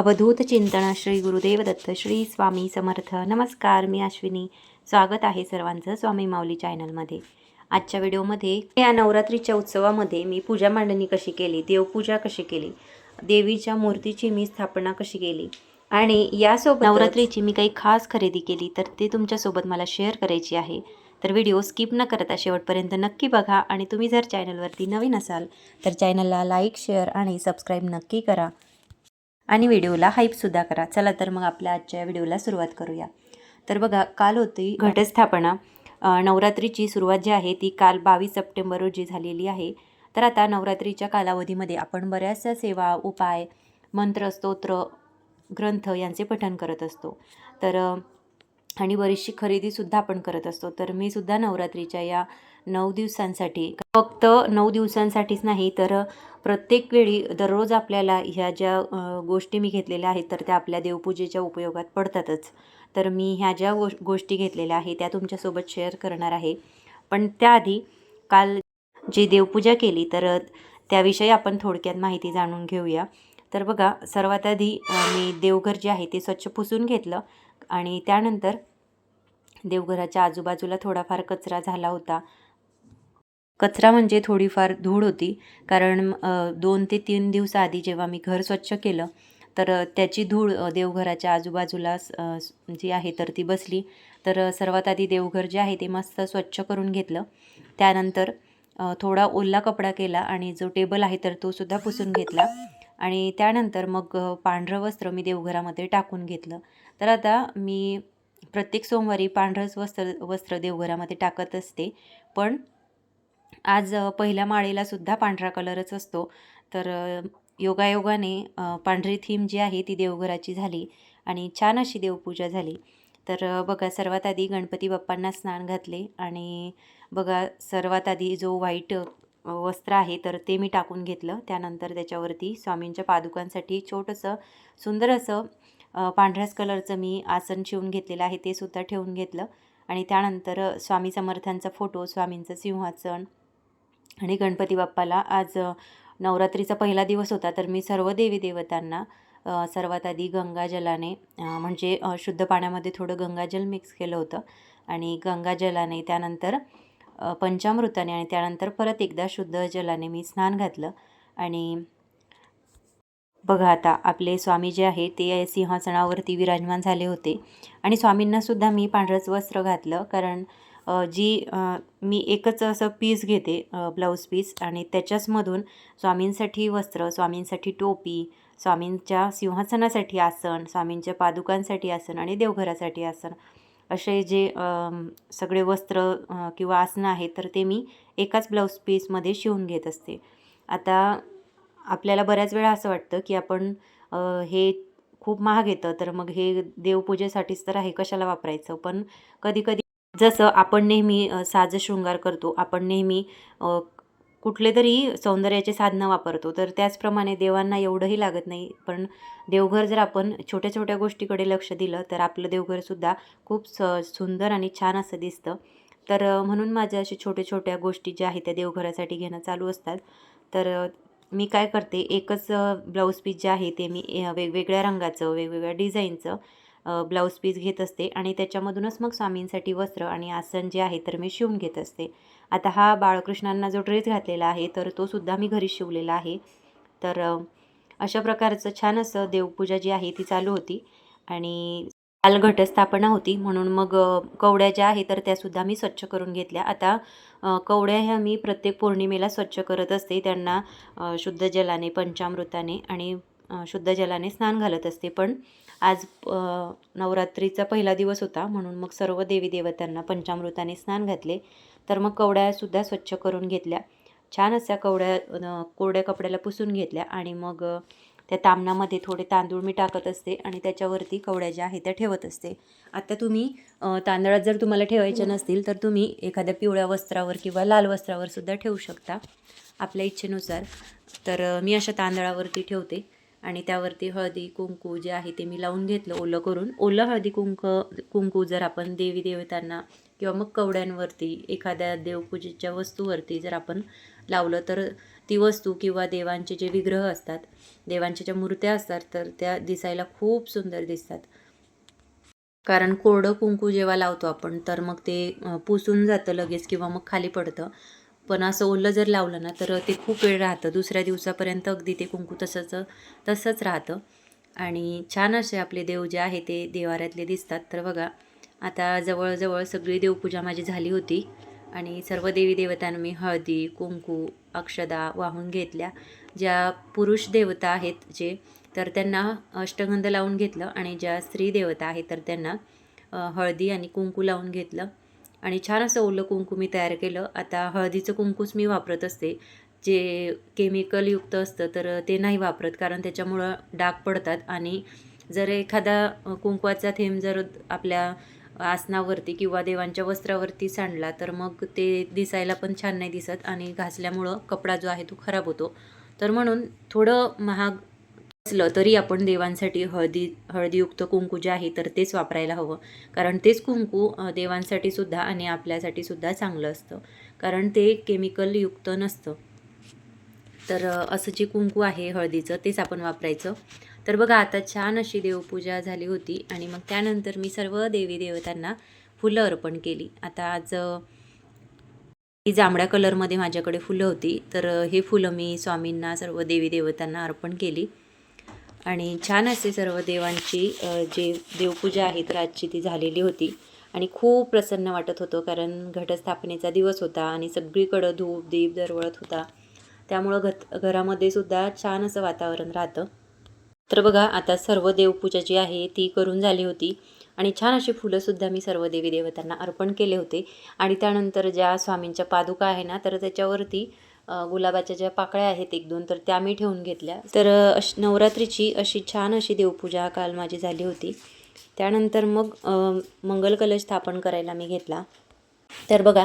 अवधूत चिंतन श्री गुरुदेव दत्त श्री स्वामी समर्थ. नमस्कार मी अश्विनी. स्वागत आहे सर्वांचं स्वामी माऊली चॅनलमध्ये. आजच्या व्हिडिओमध्ये या नवरात्रीच्या उत्सवामध्ये मी पूजा मांडणी कशी केली देवपूजा कशी केली देवीच्या मूर्तीची मी स्थापना कशी केली आणि यासोबत नवरात्रीची मी काही खास खरेदी केली तर ते तुमच्यासोबत मला शेअर करायची आहे. तर व्हिडिओ स्किप न करता शेवटपर्यंत नक्की बघा आणि तुम्ही जर चॅनलवरती नवीन असाल तर चॅनलला लाईक शेअर आणि सबस्क्राईब नक्की करा. आणि व्हिडिओला हाईपसुद्धा करा. चला तर मग आपल्या आजच्या व्हिडिओला सुरुवात करूया. तर बघा काल होती घटस्थापना. नवरात्रीची सुरुवात जी आहे ती काल बावीस सप्टेंबर रोजी झालेली आहे. तर आता नवरात्रीच्या कालावधीमध्ये आपण बऱ्याचशा सेवा उपाय मंत्र स्तोत्र ग्रंथ यांचे पठण करत असतो. तर आणि बरीचशी खरेदीसुद्धा आपण करत असतो. तर मी सुद्धा नवरात्रीच्या या नऊ दिवसांसाठी. फक्त नऊ दिवसांसाठीच नाही तर प्रत्येक वेळी दररोज आपल्याला ह्या ज्या गोष्टी मी घेतलेल्या आहेत तर त्या आपल्या देवपूजेच्या उपयोगात पडतातच. तर मी ह्या ज्या गो गोष्टी घेतलेल्या आहे त्या तुमच्यासोबत शेअर करणार आहे. पण त्याआधी काल जी देवपूजा केली तर त्याविषयी आपण थोडक्यात माहिती जाणून घेऊया. तर बघा सर्वात आधी मी देवघर जे आहे ते स्वच्छ पुसून घेतलं आणि त्यानंतर देवघराच्या आजूबाजूला थोडाफार कचरा झाला होता. कचरा म्हणजे थोडीफार धूळ होती. कारण दोन ते तीन दिवसाआधी जेव्हा मी घर स्वच्छ केलं तर त्याची धूळ देवघराच्या आजूबाजूला स- जी आहे तर ती बसली. तर सर्वात आधी देवघर जे आहे ते मस्त स्वच्छ करून घेतलं. त्यानंतर थोडा ओला कपडा केला आणि जो टेबल आहे तर तो सुद्धा पुसून घेतला. आणि त्यानंतर मग पांढरं वस्त्र मी देवघरामध्ये टाकून घेतलं. तर आता मी प्रत्येक सोमवारी पांढरंच वस्त्र वस्त्र देवघरामध्ये टाकत असते. पण आज पहिल्या माळेला सुद्धा पांढरा कलरच असतो. तर योगायोगाने पांढरी थीम जी आहे ती देवघराची झाली आणि छान अशी देवपूजा झाली. तर बघा सर्वात आधी गणपती बाप्पांना स्नान घातले आणि बघा सर्वात आधी जो व्हाईट वस्त्र आहे तर ते मी टाकून घेतलं. त्यानंतर त्याच्यावरती स्वामींच्या पादुकांसाठी छोटंसं सुंदर असं पांढऱ्याच कलरचं मी आसन शिवून घेतलेलं आहे ते सुद्धा ठेवून घेतलं. आणि त्यानंतर स्वामी समर्थांचा फोटो स्वामींचं सिंहासन आणि गणपती बाप्पाला आज नवरात्रीचा पहिला दिवस होता तर मी सर्व देवी देवतांना सर्वात आधी गंगाजलाने म्हणजे शुद्ध पाण्यामध्ये थोडं गंगाजल मिक्स केलं होतं. आणि गंगाजलाने त्यानंतर पंचामृताने आणि त्यानंतर परत एकदा शुद्ध जलाने मी स्नान घातलं. आणि बघा आता आपले स्वामी जे आहे ते सिंहासनावरती विराजमान झाले होते. आणि स्वामींनासुद्धा मी पांढरंच वस्त्र घातलं कारण जी मी एकच असं पीस घेते ब्लाऊज पीस आणि त्याच्याचमधून स्वामींसाठी वस्त्र स्वामींसाठी टोपी स्वामींच्या सिंहासनासाठी आसन स्वामींच्या पादुकांसाठी आसन आणि देवघरासाठी आसन असे जे सगळे वस्त्र किंवा आसनं आहेत तर ते मी एकाच ब्लाऊज पीसमध्ये शिवून घेत असते. आता आपल्याला बऱ्याच वेळा असं वाटतं की आपण हे खूप महाग येतं तर मग हे देवपूजेसाठीच तर आहे कशाला वापरायचं? पण कधी कधी जसं आपण नेहमी साज शृंगार करतो आपण नेहमी कुठले तरी सौंदर्याचे साधनं वापरतो तर त्याचप्रमाणे देवांना एवढंही लागत नाही. पण देवघर जर आपण छोट्या छोट्या गोष्टीकडे लक्ष दिलं तर आपलं देवघरसुद्धा खूप स सुंदर आणि छान असं दिसतं. तर म्हणून माझ्या अशा छोट्या छोट्या गोष्टी ज्या आहेत त्या देवघरासाठी घेणं चालू असतात. तर मी काय करते एकच ब्लाऊज पीस जे आहे ते मी वेगवेगळ्या रंगाचं वेगवेगळ्या डिझाईनचं ब्लाऊज पीस घेत असते आणि त्याच्यामधूनच मग स्वामींसाठी वस्त्र आणि आसन जे आहे तर मी शिवून घेत असते. आता हा बाळकृष्णांना जो ड्रेस घातलेला आहे तर तो सुद्धा मी घरी शिवलेला आहे. तर अशा प्रकारचं छान असं देवपूजा जी आहे ती चालू होती आणि काल घटस्थापना होती म्हणून मग कवड्या ज्या आहे तर त्यासुद्धा मी स्वच्छ करून घेतल्या. आता कवड्या ह्या मी प्रत्येक पौर्णिमेला स्वच्छ करत असते. त्यांना शुद्ध जलाने पंचामृताने आणि शुद्ध जलाने स्नान घालत असते. पण आज नवरात्रीचा पहिला दिवस होता म्हणून मग सर्व देवी देवतांना पंचामृताने स्नान घातले. तर मग कवड्यासुद्धा स्वच्छ करून घेतल्या. छान अशा कवड्या कोरड्या कपड्याला पुसून घेतल्या आणि मग त्या तामणामध्ये थोडे तांदूळ मी टाकत असते आणि त्याच्यावरती कवड्या ज्या आहेत त्या ठेवत असते. आता तुम्ही तांदळात जर तुम्हाला ठेवायच्या नसतील तर तुम्ही एखाद्या पिवळ्या वस्त्रावर किंवा लाल वस्त्रावर सुद्धा ठेवू शकता आपल्या इच्छेनुसार. तर मी अशा तांदळावरती ठेवते. आणि त्यावरती हळदी कुंकू जे आहे ते मी लावून घेतलं ओलं करून. ओलं हळदी कुंक कुंकू जर आपण देवी देवतांना किंवा मग कवड्यांवरती एखाद्या देवपूजेच्या वस्तूवरती जर आपण लावलं तर ती वस्तू किंवा देवांचे जे विग्रह असतात देवांच्या ज्या मूर्त्या असतात तर त्या दिसायला खूप सुंदर दिसतात. कारण कोरडं कुंकू जेव्हा लावतो आपण तर मग ते पुसून जातं लगेच किंवा मग खाली पडतं. पण असं ओलं जर लावलं ना तर ते खूप वेळ राहतं. दुसऱ्या दिवसापर्यंत अगदी ते कुंकू तसंच तसंच राहतं. आणि छान असे आपले देव जे आहे ते देवाऱ्यातले दिसतात. तर बघा आता जवळजवळ सगळी देवपूजा माझी झाली होती आणि सर्व देवी देवतांना मी हळदी कुंकू अक्षदा वाहून घेतल्या. ज्या पुरुष देवता आहेत जे तर त्यांना अष्टगंध लावून घेतलं आणि ज्या स्त्री देवता आहेत तर त्यांना हळदी आणि कुंकू लावून घेतलं. आणि छान असं ओलं कुंकू मी तयार केलं. आता हळदीचं कुंकूच मी वापरत असते. जे केमिकलयुक्त असतं तर ते नाही वापरत कारण त्याच्यामुळं डाग पडतात. आणि जर एखादा कुंकवाचा थेंब जर आपल्या आसनावरती किंवा देवांच्या वस्त्रावरती सांडला तर मग ते दिसायला पण छान नाही दिसत आणि घासल्यामुळं कपडा जो आहे तो खराब होतो. तर म्हणून थोडं महाग असलं तरी आपण देवांसाठी हळदी हळदीयुक्त कुंकू जे आहे तर तेच वापरायला हवं. कारण तेच कुंकू देवांसाठी सुद्धा आणि आपल्यासाठी सुद्धा चांगलं असतं. कारण ते केमिकलयुक्त नसतं. तर असं जे कुंकू आहे हळदीचं तेच आपण वापरायचं. तर बघा आता छान अशी देवपूजा झाली होती आणि मग त्यानंतर मी सर्व देवी देवतांना फुलं अर्पण केली. आता आज ही जांभळ्या कलरमध्ये माझ्याकडे फुलं होती. तर हे फुलं मी स्वामींना सर्व देवी देवतांना अर्पण केली. आणि छान असे सर्व देवांची जे देवपूजा आहे तर आजची ती झालेली होती. आणि खूप प्रसन्न वाटत होतं कारण घटस्थापनेचा दिवस होता आणि सगळीकडं धूप दीप दरवळत होता. त्यामुळं घत घरामध्ये सुद्धा छान असं वातावरण राहतं. तर बघा आता सर्व देवपूजा जी आहे ती करून झाली होती. आणि छान अशी फुलंसुद्धा मी सर्व देवी देवतांना अर्पण केले होते. आणि त्यानंतर ज्या स्वामींच्या पादुका आहे ना तर त्याच्यावरती गुलाबाच्या ज्या पाकळ्या आहेत एक दोन तर त्या मी ठेवून घेतल्या. तर अश नवरात्रीची अशी छान अशी देवपूजा काल माझी झाली होती. त्यानंतर मग मंगल कलश स्थापन करायला मी घेतला. तर बघा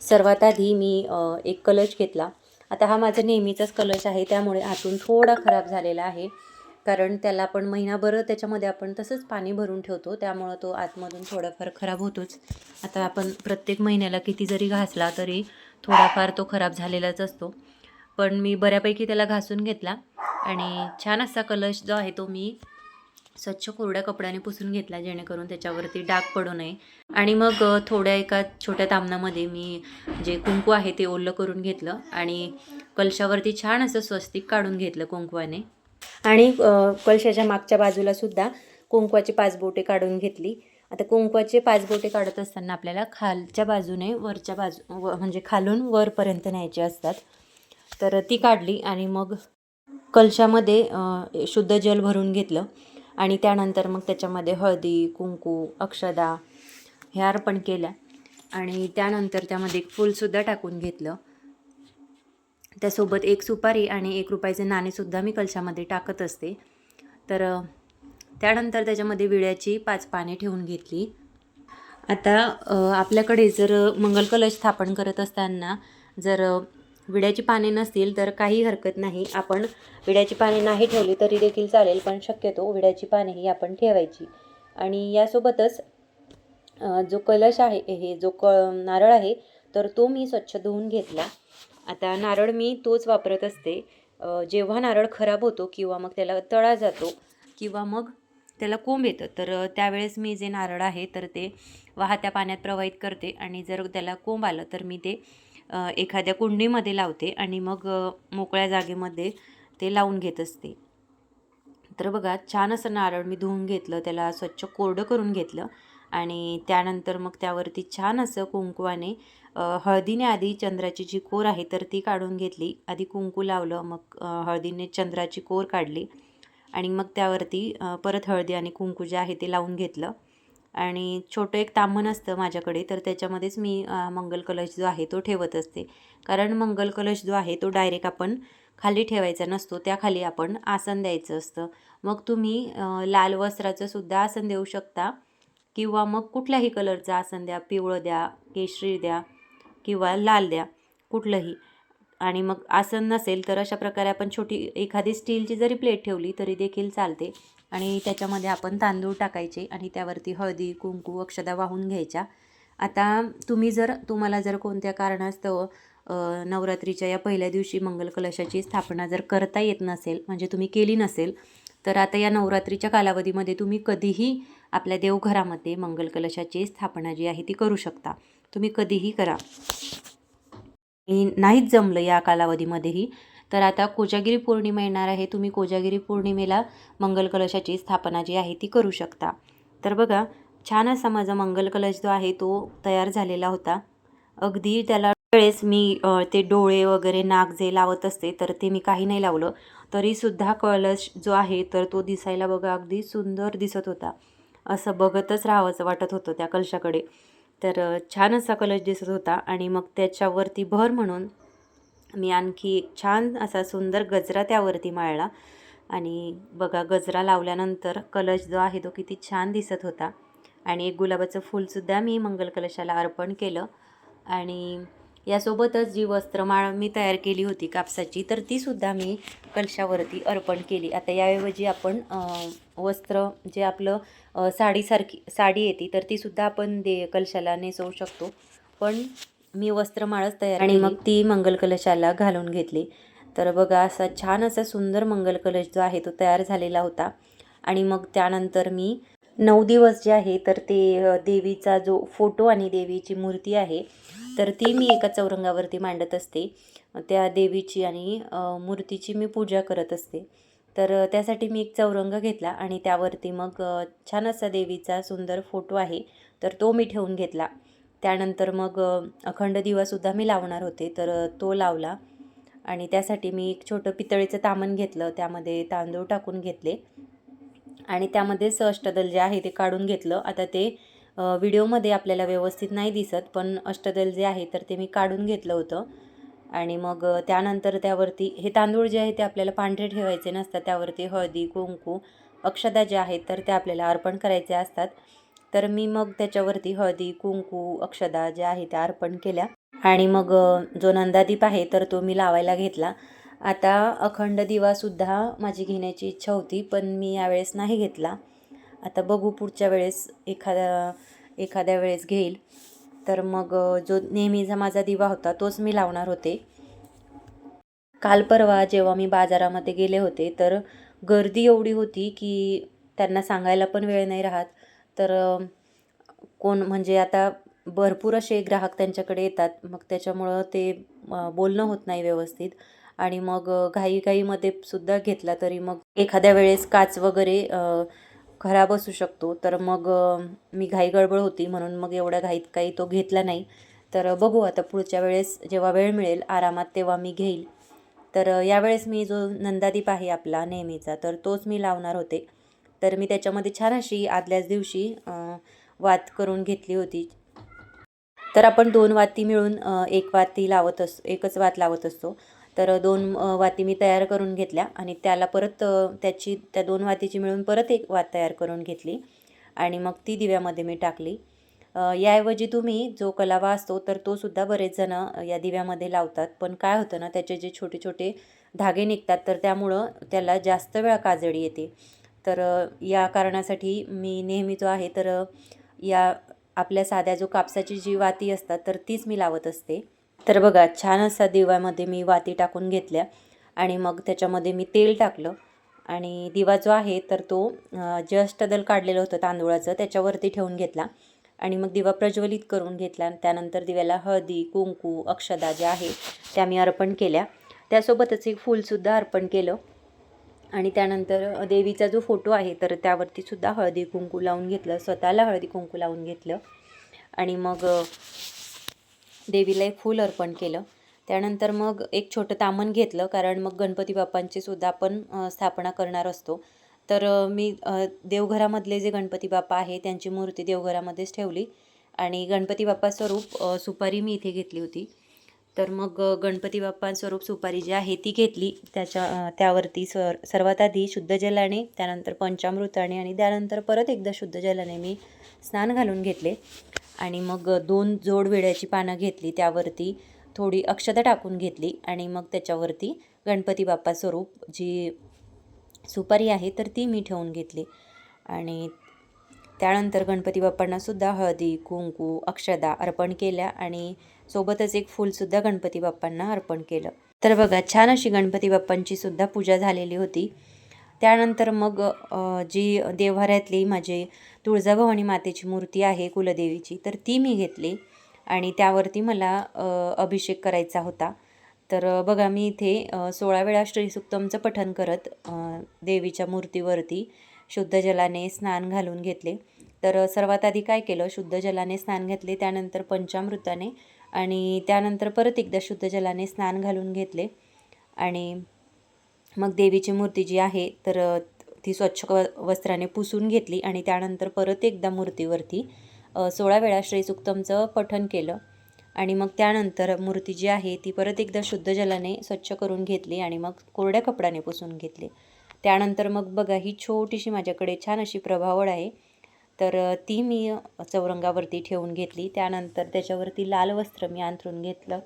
सर्वात आधी मी एक कलश घेतला. आता हा माझा नेहमीचाच कलश आहे त्यामुळे आतून थोडा खराब झालेला आहे. कारण त्याला आपण महिनाभर त्याच्यामध्ये आपण तसंच पाणी भरून ठेवतो त्यामुळं तो आतमधून थोडाफार खराब होतोच. आता आपण प्रत्येक महिन्याला किती जरी घासला तरी थोडाफार तो खराब झालेलाच असतो. पण मी बऱ्यापैकी त्याला घासून घेतला आणि छान असा कलश जो आहे तो मी स्वच्छ कोरड्या कपड्याने पुसून घेतला जेणेकरून त्याच्यावरती डाग पडू नये. आणि मग थोड्या एका छोट्या तामणामध्ये मी जे कुंकू आहे ते ओलं करून घेतलं आणि कलशावरती छान असं स्वस्तिक काढून घेतलं कुंकवाने. आणि कलशाच्या मागच्या बाजूला सुद्धा कुंकवाची पाच बोटे काढून घेतली. आता कुंकवाचे पाच बोटे काढत असताना आपल्याला खालच्या बाजूने वरच्या बाजू व म्हणजे खालून वरपर्यंत न्यायचे असतात. तर ती काढली आणि मग कलशामध्ये शुद्ध जल भरून घेतलं. आणि त्यानंतर मग त्याच्यामध्ये हळदी कुंकू अक्षदा ह्या अर्पण केल्या. आणि त्यानंतर त्यामध्ये एक फूलसुद्धा टाकून घेतलं. त्यासोबत एक सुपारी आणि एक रुपयाचे नाणेसुद्धा मी कलशामध्ये टाकत असते. तर त्यानंतर त्याच्यामध्ये विड्याची पाच पाने ठेवून घेतली. आता आपल्याकडे जर मंगलकलश स्थापन करत असताना जर विड्याची पाने नसतील तर काही हरकत नाही. आपण विड्याची पाने नाही ठेवली तरी देखील चालेल पण शक्यतो विड्याची पाने ही आपण ठेवायची. आणि यासोबतच जो कलश आहे हे जो क नारळ आहे तर तो मी स्वच्छ धुवून घेतला. आता नारळ मी तोच वापरत असते. जेव्हा नारळ खराब होतो किंवा मग त्याला तळा जातो किंवा मग त्याला कोंब येतं. तर त्यावेळेस मी जे नारळ आहे तर ते वाहत्या पाण्यात प्रवाहित करते आणि जर त्याला कोंब आलं तर मी ते एखाद्या कुंडीमध्ये लावते आणि मग मोकळ्या जागेमध्ये ते लावून घेत असते. तर बघा छान असं नारळ मी धुवून घेतलं त्याला स्वच्छ कोरडं करून घेतलं आणि त्यानंतर मग त्यावरती छान असं कुंकवाने हळदीने आधी चंद्राची जी कोर आहे तर ती काढून घेतली. आधी कुंकू लावलं मग हळदीने चंद्राची कोर काढली. आणि मग त्यावरती परत हळदी आणि कुंकू जे आहे ते लावून घेतलं. आणि छोटं एक तांबण असतं माझ्याकडे तर त्याच्यामध्येच मी मंगल कलश जो आहे तो ठेवत असते. कारण मंगल कलश जो आहे तो डायरेक्ट आपण खाली ठेवायचा नसतो त्याखाली आपण आसन द्यायचं असतं. मग तुम्ही लाल वस्त्राचं सुद्धा आसन देऊ शकता किंवा मग कुठल्याही कलरचं आसन द्या पिवळं द्या केशरी द्या किंवा लाल द्या कुठलंही. आणि मग आसन नसेल तर अशा प्रकारे आपण छोटी एखादी स्टीलची जरी प्लेट ठेवली तरी देखील चालते. आणि त्याच्यामध्ये आपण तांदूळ टाकायचे आणि त्यावरती हळदी कुंकू अक्षदा वाहून घ्यायच्या. आता तुम्ही जर तुम्हाला जर कोणत्या कारणास्तव नवरात्रीच्या या पहिल्या दिवशी मंगल कलशाची स्थापना जर करता येत नसेल म्हणजे तुम्ही केली नसेल तर आता या नवरात्रीच्या कालावधीमध्ये तुम्ही कधीही आपल्या देवघरामध्ये मंगल कलशाची स्थापना जी आहे ती करू शकता. तुम्ही कधीही करा. नाहीच जमलं या कालावधीमध्येही. तर आता कोजागिरी पौर्णिमा येणार आहे. तुम्ही कोजागिरी पौर्णिमेला मंगल कलशाची स्थापना जी आहे ती करू शकता. तर बघा छान असा माझा मंगल कलश जो आहे तो तयार झालेला होता. अगदी त्याला वेळेस मी ते डोळे वगैरे नाक जे लावत असते तर ते मी काही नाही लावलं. तरीसुद्धा कलश जो आहे तर तो दिसायला बघा अगदी सुंदर दिसत होता. असं बघतच राहावंसं वाटत होतं त्या कलशाकडे. तर छान असा कलश दिसत होता आणि मग त्याच्यावरती भर म्हणून मी आणखी छान असा सुंदर गजरा त्यावरती माळला. आणि बघा गजरा लावल्यानंतर कलश जो आहे तो किती छान दिसत होता. आणि एक गुलाबाचं फूलसुद्धा मी मंगल कलशाला अर्पण केलं. आणि यासोबतच जी वस्त्रमाळ मी तयार केली होती कापसाची तर तीसुद्धा मी कलशावरती अर्पण केली. आता याऐवजी आपण वस्त्र जे आपलं साडीसारखी साडी येते तर तीसुद्धा आपण दे कलशाला नेसवू शकतो. पण मी वस्त्रमाळच तयार आणि मग ती मंगल कलशाला घालून घेतली. तर बघा असा छान असा सुंदर मंगल कलश जो आहे तो तयार झालेला होता. आणि मग त्यानंतर मी नऊ दिवस जे आहे तर ते देवीचा जो फोटो आणि देवीची मूर्ती आहे तर ती मी एका चौरंगावरती मांडत असते. त्या देवीची आणि मूर्तीची मी पूजा करत असते. तर त्यासाठी मी एक चौरंग घेतला आणि त्यावरती मग छान असा देवीचा सुंदर फोटो आहे. तर तो मी ठेवून घेतला. त्यानंतर मग अखंड दिवासुद्धा मी लावणार होते. तर तो लावला आणि त्यासाठी मी एक छोटं पितळेचं तामण घेतलं. त्यामध्ये तांदूळ टाकून घेतले आणि त्यामध्येच अष्टदल जे आहे ते काढून घेतलं. आता ते व्हिडिओमध्ये आपल्याला व्यवस्थित नाही दिसत पण अष्टदल जे आहे तर ते मी काढून घेतलं होतं. आणि मग त्यानंतर त्यावरती हे तांदूळ जे आहे ते आपल्याला पांढरे ठेवायचे नसतात. त्यावरती हळदी कुंकू अक्षदा जे आहेत तर ते आपल्याला अर्पण करायचे असतात. तर मी मग त्याच्यावरती हळदी कुंकू अक्षदा ज्या आहे त्या अर्पण केल्या. आणि मग जो नंदादीप आहे तर तो मी लावायला घेतला. आता अखंड दिवासुद्धा माझी घेण्याची इच्छा होती पण मी यावेळेस नाही घेतला. आता बघू पुढच्या वेळेस एखाद्या एखाद्या वेळेस घेईल. तर मग जो नेहमीचा माझा दिवा होता तोच मी लावणार होते. काल परवा जेव्हा मी बाजारामध्ये गेले होते तर गर्दी एवढी होती की त्यांना सांगायला पण वेळ नाही राहत. तर कोण म्हणजे आता भरपूर असे ग्राहक त्यांच्याकडे येतात. मग त्याच्यामुळं ते बोलणं होत नाही व्यवस्थित. आणि मग घाईघाईमध्ये सुद्धा घेतला तरी मग एखाद्या वेळेस काच वगैरे खराब असू शकतो. तर मग मी घाई गडबड होती म्हणून मग एवढ्या घाईत काही तो घेतला नाही. तर बघू आता पुढच्या वेळेस जेव्हा वेळ मिळेल आरामात तेव्हा मी घेईल. तर यावेळेस मी जो नंदादीप आहे आपला नेहमीचा तर तोच मी लावणार होते. तर मी त्याच्यामध्ये छान अशी आदल्याच दिवशी वात करून घेतली होती. तर आपण दोन वाती मिळून एक वाती लावत अस एकच वात लावत असतो. तर दोन वाती मी तयार करून घेतल्या आणि त्याला परत त्याची त्या दोन वातीची मिळून परत एक वात तयार करून घेतली आणि मग ती दिव्यामध्ये मी टाकली. याऐवजी तुम्ही जो कलावा असतो तर तो सुद्धा बरेच जण या दिव्यामध्ये लावतात. पण काय होतं ना त्याचे जे छोटे छोटे धागे निघतात तर त्यामुळं त्याला जास्त वेळा काजळी येते. तर या कारणासाठी मी नेहमी जो आहे तर या आपल्या साध्या जो कापसाची जी वाती असतात तर तीच मी लावत असते. तर बघा छान असा दिव्यामध्ये मी वाती टाकून घेतल्या आणि मग त्याच्यामध्ये मी तेल टाकलं. आणि दिवा जो आहे तर तो जस्ट जे अष्टदल काढलेलं होतं तांदूळाचं त्याच्यावरती ठेवून घेतला. आणि मग दिवा प्रज्वलित करून घेतला. त्यानंतर दिव्याला हळदी कुंकू अक्षदा ज्या आहे त्या मी अर्पण केल्या. त्यासोबतच एक फूलसुद्धा अर्पण केलं. आणि त्यानंतर देवीचा जो फोटो आहे तर त्यावरती सुद्धा हळदी कुंकू लावून घेतलं. स्वतःला हळदी कुंकू लावून घेतलं. आणि मग देवीला एक फूल अर्पण केलं. त्यानंतर मग एक छोटं तामण घेतलं कारण मग गणपती बाप्पांची सुद्धा आपण स्थापना करणार असतो. तर मी देवघरामधले जे गणपती बाप्पा आहे त्यांची मूर्ती देवघरामध्येच ठेवली. आणि गणपती बाप्पा स्वरूप सुपारी मी इथे घेतली होती. तर मग गणपती बाप्पा स्वरूप सुपारी जी आहे ती घेतली. त्याच्या त्यावरती सर सर्वात आधी शुद्ध जलाने त्यानंतर पंचामृताने आणि त्यानंतर परत एकदा शुद्ध जलाने मी स्नान घालून घेतले. आणि मग दोन जोड विड्याची पानं घेतली त्यावरती थोडी अक्षता टाकून घेतली आणि मग त्याच्यावरती गणपती बाप्पा स्वरूप जी सुपारी आहे तर ती मी ठेवून घेतली. आणि त्यानंतर गणपती बाप्पांनासुद्धा हळदी कुंकू अक्षदा अर्पण केल्या आणि सोबतच एक फूलसुद्धा गणपती बाप्पांना अर्पण केलं. तर बघा छान अशी गणपती बाप्पांची सुद्धा पूजा झालेली होती. त्यानंतर मग जी देव्हाऱ्यातली माझी तुळजाभवानी मातेची मूर्ती आहे कुलदेवीची तर ती मी घेतली आणि त्यावरती मला अभिषेक करायचा होता. तर बघा मी इथे सोळा वेळा श्रीसुक्तमचं पठन करत देवीच्या मूर्तीवरती शुद्ध जलाने स्नान घालून घेतले. तर सर्वात आधी काय केलं शुद्ध जलाने स्नान घेतले त्यानंतर पंचामृताने आणि त्यानंतर परत एकदा शुद्ध जलाने स्नान घालून घेतले आणि मग देवीची मूर्ती जी आहे तर ती स्वच्छ व वस्त्राने पुसून घेतली आणि त्यानंतर परत एकदा मूर्तीवरती सोळा वेळा श्रीसुक्तमचं पठन केलं. आणि मग त्यानंतर मूर्ती जी आहे ती परत एकदा शुद्ध जलाने स्वच्छ करून घेतली आणि मग कोरड्या कपड्याने पुसून घेतली. त्यानंतर मग बघा ही छोटीशी माझ्याकडे छान अशी प्रभावळ आहे. तर ती मी चौरंगावरती ठेवून घेतली. त्यानंतर त्याच्यावरती लाल वस्त्र मी अंथरून घेतलं.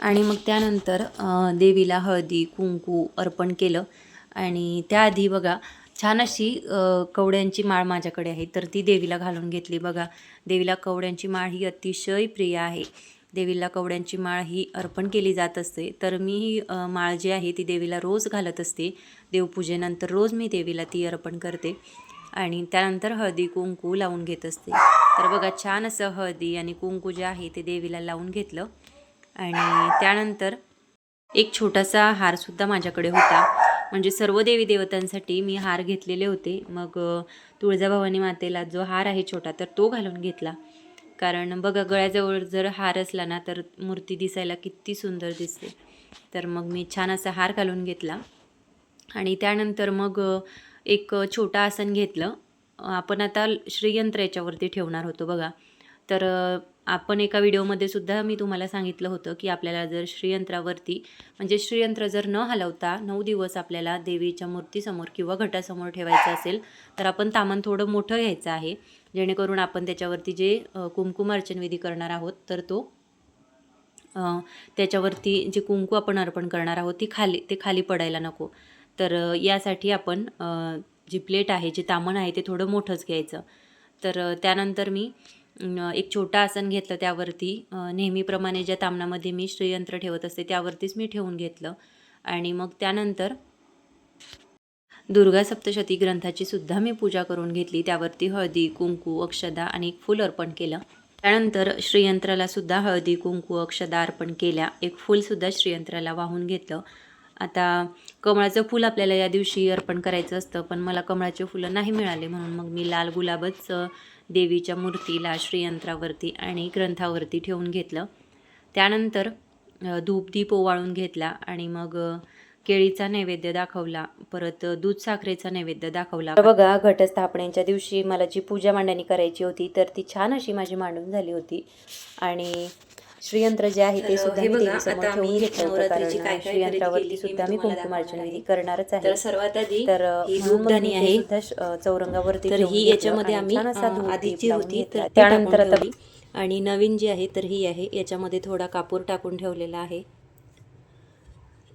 आणि मग त्यानंतर देवीला हळदी कुंकू अर्पण केलं. आणि त्याआधी बघा छान अशी कवड्यांची माळ माझ्याकडे आहे. तर ती देवीला घालून घेतली. बघा देवीला कवड्यांची माळ ही अतिशय प्रिय आहे. देवीला कवड्यांची माळ ही अर्पण केली जात असते. तर मी ही माळ जी आहे ती देवीला रोज घालत असते. देवपूजेनंतर रोज मी देवीला ती अर्पण करते. आणि त्यानंतर हळदी कुंकू लावून घेत असते. तर बघा छान असं हळदी आणि कुंकू जे आहे ते देवीला लावून घेतलं. आणि त्यानंतर एक छोटासा हारसुद्धा माझ्याकडे होता. म्हणजे सर्व देवी देवतांसाठी मी हार घेतलेले होते. मग तुळजाभवानी मातेला जो हार आहे छोटा तर तो घालून घेतला. कारण बघा गळ्याजवळ जर हार असला ना तर मूर्ती दिसायला किती सुंदर दिसते. तर मग मी छान असा हार घालून घेतला. आणि त्यानंतर मग एक छोटा आसन घेतलं. आपण आता श्रीयंत्र याच्यावरती ठेवणार होतो बघा. तर आपण एका व्हिडिओमध्ये सुद्धा मी तुम्हाला सांगितलं होतं की आपल्याला जर श्रीयंत्रावरती म्हणजे श्रीयंत्र जर न हलवता नऊ दिवस आपल्याला देवीच्या मूर्तीसमोर किंवा घटासमोर ठेवायचं असेल तर आपण तामण थोडं मोठं घ्यायचं आहे. जेणेकरून आपण त्याच्यावरती जे अ, कुंकुमार्चन विधी करणार आहोत तर तो त्याच्यावरती जे कुंकू आपण अर्पण करणार आहोत ती खाली ते खाली पडायला नको. तर यासाठी आपण जी प्लेट आहे जे तामण आहे ते थोडं मोठंच घ्यायचं. तर त्यानंतर मी एक छोटा आसन घेतलं त्यावरती. नेहमीप्रमाणे ज्या तामणामध्ये मी श्रीयंत्र ठेवत असते त्यावरतीच मी ठेवून घेतलं. आणि मग त्यानंतर दुर्गा सप्तशती ग्रंथाची सुद्धा मी पूजा करून घेतली. त्यावरती हळदी कुंकू अक्षदा आणि एक फूल अर्पण केलं. त्यानंतर श्रीयंत्राला सुद्धा हळदी कुंकू अक्षदा अर्पण केल्या. एक फूलसुद्धा श्रीयंत्राला वाहून घेतलं. आता कमळाचं फूल आपल्याला या दिवशी अर्पण करायचं असतं पण मला कमळाचे फुलं नाही मिळाले म्हणून मग मी लाल गुलाबच देवीच्या मूर्तीला श्रीयंत्रावरती आणि ग्रंथावरती ठेवून घेतलं. त्यानंतर धूपदीप ओवाळून घेतला आणि मग केळीचा नैवेद्य दाखवला. परत दूध साखरेचा नैवेद्य दाखवला. बघा घटस्थापनेच्या दिवशी मला जी पूजा मांडणी करायची होती तर ती छान अशी माझी मांडून झाली होती. आणि श्रीयंत्र जे आहे ते सुद्धा ठेवून घेतलं होतं कारण श्रीयंत्रावरती सुद्धा मी कुंकुमार्चन विधी. करणारच आहे तर सर्वात आधी तर ही आहे. चौरंगावरती तर ही याच्यामध्ये आम्ही आधीची होती त्यानंतर आता. आणि नवीन जी आहे तर ही आहे याच्यामध्ये थोडा कापूर टाकून ठेवलेला आहे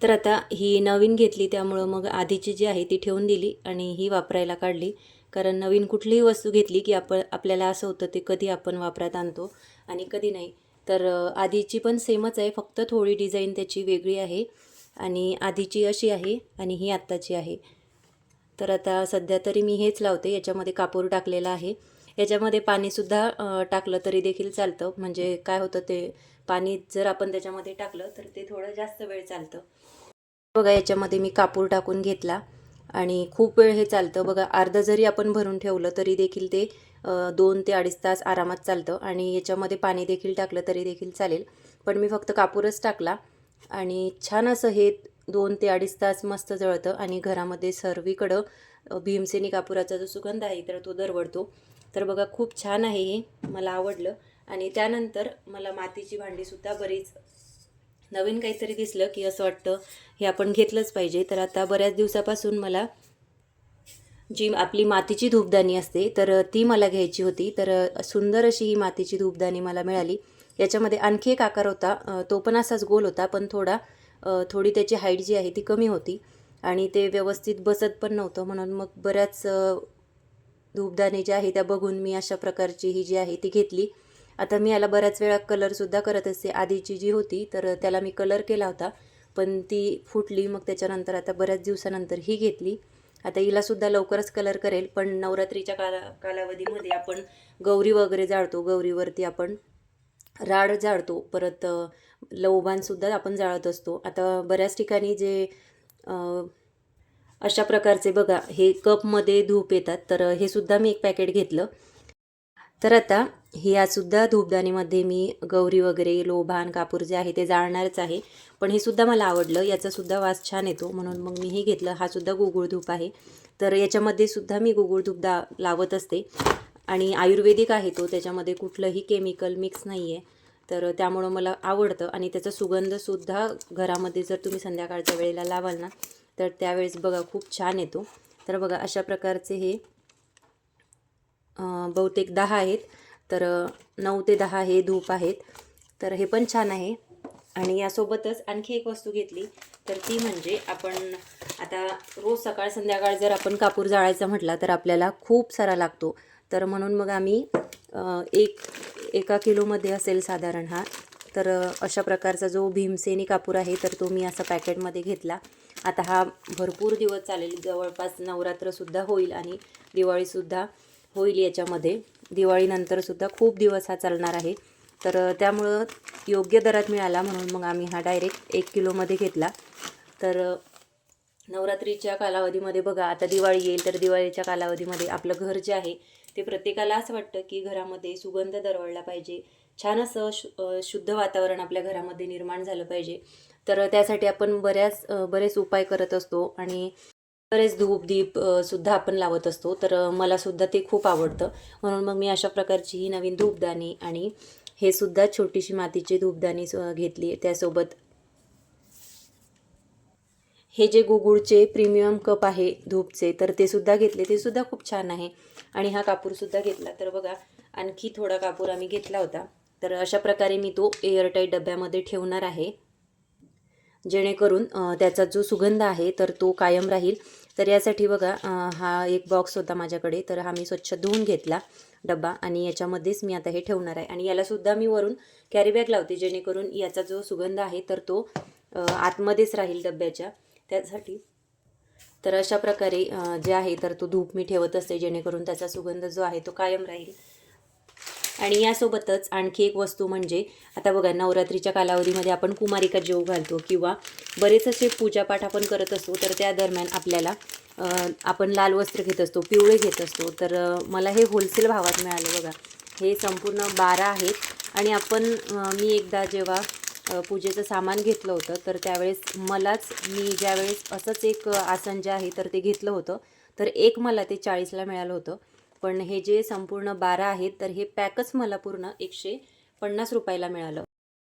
तर आता ही नवीन घेतली त्यामुळं मग आधीची जी आहे ती ठेवून दिली आणि ही वापरायला काढली कारण नवीन कुठलीही वस्तू घेतली की आपण आपल्याला असं होतं ते कधी आपण वापरात आणतो आणि कधी नाही तर आधीची पण सेमच आहे फक्त थोडी डिझाईन त्याची वेगळी आहे आणि आधीची अशी आहे आणि ही आत्ताची आहे. तर आता सध्या तरी मी हेच लावते याच्यामध्ये कापूर टाकलेला आहे. याच्यामध्ये पाणीसुद्धा टाकलं तरी देखील चालतं. म्हणजे काय होतं ते पाणी जर आपण त्याच्यामध्ये टाकलं तर ते थोडं जास्त वेळ चालतं. बघा याच्यामध्ये मी कापूर टाकून घेतला आणि खूप वेळ हे चालतं. बघा अर्धं जरी आपण भरून ठेवलं तरी देखील ते दोन ते अडीच तास आरामात चालतं आणि याच्यामध्ये पाणी देखील टाकलं तरी देखील चालेल. पण मी फक्त कापूरच टाकला आणि छान असं हे दोन ते अडीच तास मस्त जळतं आणि घरामध्ये सर्वीकडं भीमसेनी कापुराचा जो सुगंध आहे तर तो दरवडतो तर बघा खूप छान आहे हे मला आवडलं. आणि त्यानंतर मला मातीची भांडीसुद्धा बरीच नवीन काहीतरी दिसलं की असं वाटतं हे आपण घेतलंच पाहिजे. तर आता बऱ्याच दिवसापासून मला जी आपली मातीची धूपदाणी असते तर ती मला घ्यायची होती. तर सुंदर अशी ही मातीची धूपदाणी मला मिळाली. याच्यामध्ये आणखी एक आकार होता. तो पण असाच गोल होता पण थोडा थोडी त्याची हाईट जी आहे ती कमी होती. आणि ते व्यवस्थित बसत पण नव्हतं. म्हणून मग बऱ्याच धूपदाणी ज्या आहे त्या बघून मी अशा प्रकारची ही जी आहे ती घेतली. आता मी याला बऱ्याच वेळा कलरसुद्धा करत असते. आधीची जी होती तर त्याला मी कलर केला होता. पण ती फुटली. मग त्याच्यानंतर आता बऱ्याच दिवसानंतर ही घेतली. आता हिलासुद्धा लवकरच कलर करेल पण नवरात्रीच्या काला कालावधीमध्ये आपण गौरी वगैरे जाळतो. गौरीवरती आपण राड जाळतो. परत अ, लवबानसुद्धा आपण जाळत असतो. आता बऱ्याच ठिकाणी जे अशा प्रकारचे बघा हे कपमध्ये धूप येतात. तर हे सुद्धा मी एक पॅकेट घेतलं. तर आता ह्यासुद्धा धूपदाणीमध्ये मी गौरी वगैरे लोभान कापूर जे आहे ते जाळणारच आहे. पण हे सुद्धा मला आवडलं. याचासुद्धा वास छान येतो. म्हणून मग मी हे घेतलं. हा सुद्धा गुगुळ धूप आहे. तर याच्यामध्ये सुद्धा मी गुगुळ धूप दा लावत असते. आणि आयुर्वेदिक आहे तो. त्याच्यामध्ये कुठलंही केमिकल मिक्स नाही आहे तर त्यामुळं मला आवडतं. आणि त्याचा सुगंधसुद्धा घरामध्ये जर तुम्ही संध्याकाळच्या वेळेला लावाल ना तर त्यावेळेस बघा खूप छान येतो. तर बघा अशा प्रकारचे हे बहुतेक दहा आहेत. तर नऊ ते दहा हे धूप आहेत. तर हे पण छान आहे. आणि यासोबतच आणखी एक वस्तू घेतली. तर ती म्हणजे आपण आता रोज सकाळ संध्याकाळ जर आपण कापूर जाळायचा म्हटला तर आपल्याला खूप सारा लागतो. तर म्हणून मग आम्ही एक एका किलोमध्ये असेल साधारण हा. तर अशा प्रकारचा जो भीमसेनी कापूर आहे तर तो मी असा पॅकेटमध्ये घेतला. आता हा भरपूर दिवस चालेल. जवळपास नवरात्रसुद्धा होईल आणि दिवाळीसुद्धा. होईल याच्यामध्ये. दिवाळीनंतरसुद्धा खूप दिवस हा चालणार आहे. तर त्यामुळं योग्य दरात मिळाला म्हणून मग आम्ही हा डायरेक्ट एक किलोमध्ये घेतला. तर नवरात्रीच्या कालावधीमध्ये बघा आता दिवाळी येईल तर दिवाळीच्या कालावधीमध्ये आपलं घर जे आहे ते प्रत्येकाला असं वाटतं की घरामध्ये सुगंध दरवळला पाहिजे. छान असं शु शुद्ध वातावरण आपल्या घरामध्ये निर्माण झालं पाहिजे. तर त्यासाठी आपण बऱ्याच बरेच उपाय करत असतो आणि बरेच धूप दीप सुद्धा आपण लावत असतो. तर मला सुद्धा ते खूप आवडतं. म्हणून मग मी अशा प्रकारची ही नवीन धूपदाणी आणि हे सुद्धा छोटीशी मातीची धूपदाणी घेतली त्यासोबत. हे जे गुगुळचे प्रीमियम कप आहे धूपचे तर ते सुद्धा घेतले. ते सुद्धा खूप छान आहे. आणि हा कापूरसुद्धा घेतला. तर बघा आणखी थोडा कापूर आम्ही घेतला होता. तर अशा प्रकारे मी तो एअरटाईट डब्यामध्ये ठेवणार आहे. जेणेकरून त्याचा जो सुगंध आहे तर तो कायम राहील. तर यासाठी बघा हा एक बॉक्स होता माझ्याकडे. तर हा मी स्वच्छ धुवून घेतला डब्बा आणि याच्यामध्येच मी आता हे ठेवणार आहे. आणि यालासुद्धा मी वरून कॅरीबॅग लावते जेणेकरून याचा जो सुगंध आहे तर तो आतमध्येच राहील डब्याच्या. त्यासाठी तर अशा प्रकारे जे आहे तर तो धूप मी ठेवत असते जेणेकरून त्याचा सुगंध जो आहे तो कायम राहील. आणि यासोबतच आणखी एक वस्तू म्हणजे आता बघा नवरात्रीच्या कालावधीमध्ये आपण कुमारिका जेव घालतो किंवा बरेच असे पूजापाठ आपण करत असतो तर त्या दरम्यान आपल्याला आपण लाल वस्त्र घेत असतो पिवळे घेत असतो. तर मला हे होलसेल भावात मिळालं बघा. हे संपूर्ण बारा आहेत आणि आपण मी एकदा जेव्हा पूजेचं सामान घेतलं होतं तर त्यावेळेस मलाच मी ज्यावेळेस असंच एक आसन जे आहे तर ते घेतलं होतं. तर एक मला ते चाळीसला मिळालं होतं. पण हे जे संपूर्ण बारा आहेत तर हे पॅकच मला पूर्ण एकशे पन्नास रुपयाला मिळालं.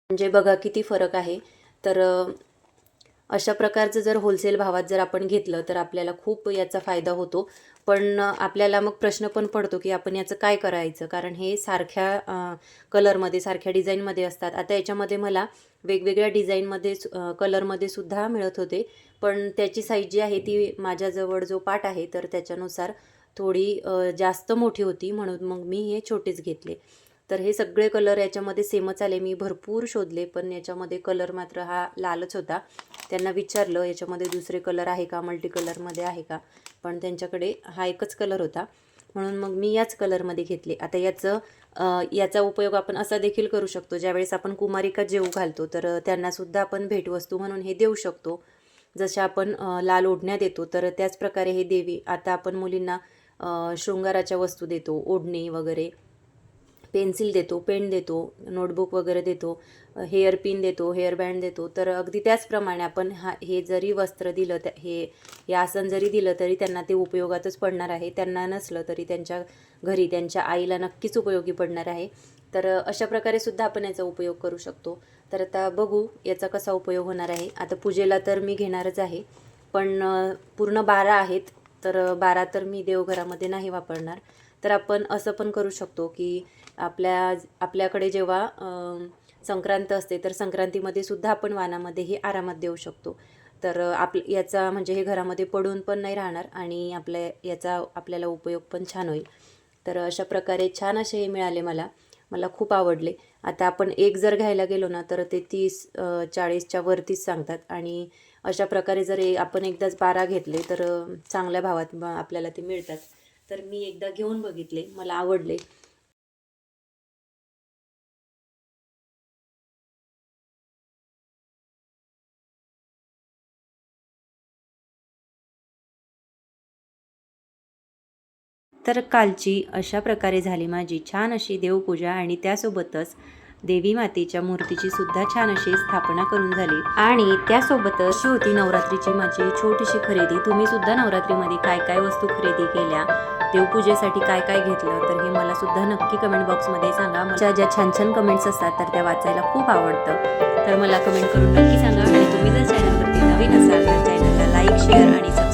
म्हणजे बघा किती फरक आहे. तर अशा प्रकारचं जर होलसेल भावात जर आपण घेतलं तर आपल्याला खूप याचा फायदा होतो. पण आपल्याला मग प्रश्न पण पडतो की आपण याचं काय करायचं? कारण हे सारख्या कलरमध्ये सारख्या डिझाईनमध्ये असतात. आता याच्यामध्ये मला वेगवेगळ्या डिझाईनमध्ये सु- कलरमध्ये सुद्धा मिळत होते. पण त्याची साईज जी आहे ती माझ्याजवळ जो पाट आहे तर त्याच्यानुसार थोडी जास्त मोठी होती म्हणून मग मी हे छोटेच घेतले. तर हे सगळे कलर याच्यामध्ये सेमच आले. मी भरपूर शोधले पण याच्यामध्ये कलर मात्र हा लालच होता. त्यांना विचारलं याच्यामध्ये दुसरे कलर आहे का? मल्टी कलरमध्ये आहे का? पण त्यांच्याकडे हा एकच कलर होता. म्हणून मग मी याच कलरमध्ये घेतले. आता याचं याचा उपयोग आपण असा देखील करू शकतो ज्यावेळेस आपण कुमारिका जेव घालतो तर त्यांनासुद्धा आपण भेटवस्तू म्हणून हे देऊ शकतो. जशा आपण लाल ओढण्या देतो तर त्याचप्रकारे हे देवी आता आपण मुलींना शृंगाराच्या वस्तू देतो ओढणी वगैरे. पेन्सिल देतो पेन देतो नोटबुक वगैरे देतो हेअर पिन देतो हेअर बँड देतो. तर अगदी त्याचप्रमाणे आपण हा हे जरी वस्त्र दिलं त्या हे हे आसन जरी दिलं तरी त्यांना ते उपयोगातच पडणार आहे. त्यांना नसलं तरी त्यांच्या घरी त्यांच्या आईला नक्कीच उपयोगी पडणार आहे. तर अशा प्रकारे सुद्धा आपण याचा उपयोग करू शकतो. तर आता बघू याचा कसा उपयोग होणार आहे. आता पूजेला तर मी घेणारच आहे. पण पूर्ण बारा आहेत. तर बारा तर मी देवघरामध्ये नाही वापरणार. तर आपण असं पण करू शकतो की आपल्या आपल्याकडे जेव्हा संक्रांत असते तर संक्रांतीमध्ये सुद्धा आपण वानामध्ये हे आरामात देऊ शकतो. तर आप याचा म्हणजे हे घरामध्ये पडून पण नाही राहणार आणि आपल्या याचा आपल्याला उपयोग पण छान होईल. तर अशा प्रकारे छान असे हे मिळाले मला. मला खूप आवडले. आता आपण एक जर घ्यायला गेलो ना तर ते तीस चाळीसच्या वरतीच सांगतात आणि अशा प्रकारे जर आपण एकदाच बारा घेतले तर चांगल्या भावात आपल्याला ते मिळतात. तर मी एकदा घेऊन बघितले. मला आवडले. तर कालची अशा प्रकारे झाली माझी छान अशी देवपूजा आणि त्यासोबतच देवी मातेच्या मूर्तीची सुद्धा छान अशी स्थापना करून झाली. आणि त्यासोबतच अशी होती नवरात्रीची माझी छोटीशी खरेदी. तुम्ही सुद्धा नवरात्रीमध्ये काय काय वस्तू खरेदी केल्या? देवपूजेसाठी काय काय घेतलं? तर हे मला सुद्धा नक्की कमेंट बॉक्समध्ये सांगा. माझ्या ज्या छान छान कमेंट्स असतात तर त्या वाचायला खूप आवडतं. तर मला कमेंट करून नक्की सांगा. आणि तुम्ही जर चॅनलवरती नवीन असाल तर चॅनलला लाईक शेअर आणि सबस्क्राईब